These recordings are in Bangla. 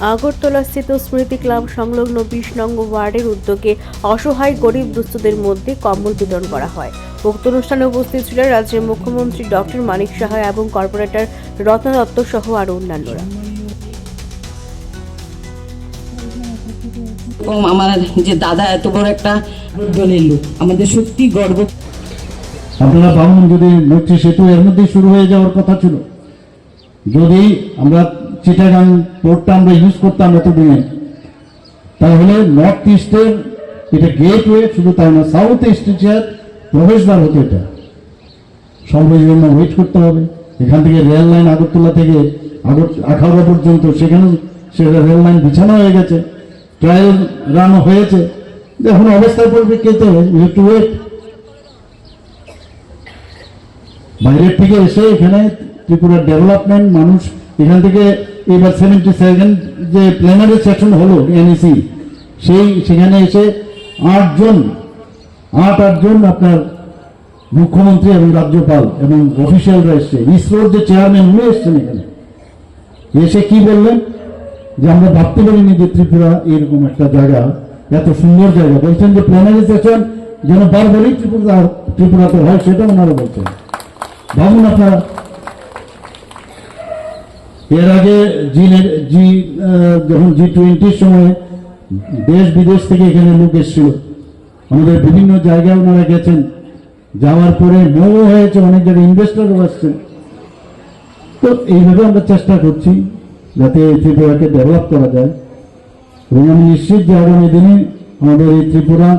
আগরতলাস্থিত স্মৃতি ক্লাব সংলগ্ন বিশ নং ওয়ার্ডের উদ্যোগে অসহায় গরিব দুস্থদের মধ্যে কম্বল বিতরণ করা হয়। উক্ত অনুষ্ঠানে উপস্থিত ছিলেন রাজ্যের মুখ্যমন্ত্রী ডক্টর মানিক সাহা এবং কর্পোরেটর রত্না দত্ত সহ আরও অন্যান্যরা। এবং আমার যে দাদা এত বড় একটা দলের লোক আমাদের সত্যি গর্ব। আপনারা ভাবুন যদি নৈত্রী সেতু এর মধ্যেই শুরু হয়ে যাওয়ার কথা ছিল যদি আমরা চিটাগাং পোর্টটা আমরা ইউজ করতাম এতদিনে, তাহলে নর্থ ইস্টের এটা গেটওয়ে শুধু তাই না সাউথ ইস্ট ইস্টের প্রবেশদ্বার হতো এটা সময়ের জন্য ওয়েট করতে হবে। এখান থেকে রেল লাইন আগরতলা থেকে আগর আখাউড়া পর্যন্ত সেখানে সেটা রেল লাইন বিছানো হয়ে গেছে ট্রায়াল রান হয়েছে। এখন অবস্থার পরিপ্রেক্ষিতে ইউ টু ওয়েট বাইরের থেকে এসে এখানে ত্রিপুরার ডেভেলপমেন্ট মানুষ এখান থেকে এবার সেভেন্টি সেভেন যে প্লেনারি সেশন হলো এনইসি সেই, সেখানে এসে আটজন আট আটজন আপনার মুখ্যমন্ত্রী এবং রাজ্যপাল এবং অফিসিয়ালরা এসছে। ইসরোর যে চেয়ারম্যান উনি এসছেন এখানে। এসে কি বললেন? যে আমরা ভাবতে পারিনি যে ত্রিপুরা এরকম একটা জায়গা, এত সুন্দর জায়গা। বলছেন যে প্লেনারি সেশন যেন বারবারই ত্রিপুরা ত্রিপুরাতে হয় সেটা ওনারা বলছেন। ভাবুন আপনারা এর আগে জি জি যখন জি টোয়েন্টির সময় দেশ বিদেশ থেকে এখানে লোক এসেছিল, আমাদের বিভিন্ন জায়গায় ওনারা গেছেন। যাওয়ার পরে নৌ হয়েছে, অনেক জায়গায় ইনভেস্টরও আসছেন। তো এইভাবে আমরা চেষ্টা করছি যাতে এই ত্রিপুরাকে ডেভেলপ করা যায়। এবং আমি নিশ্চিত যে আগামী দিনে আমাদের এই ত্রিপুরা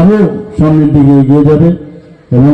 আরও সামনের দিকে এগিয়ে যাবে এবং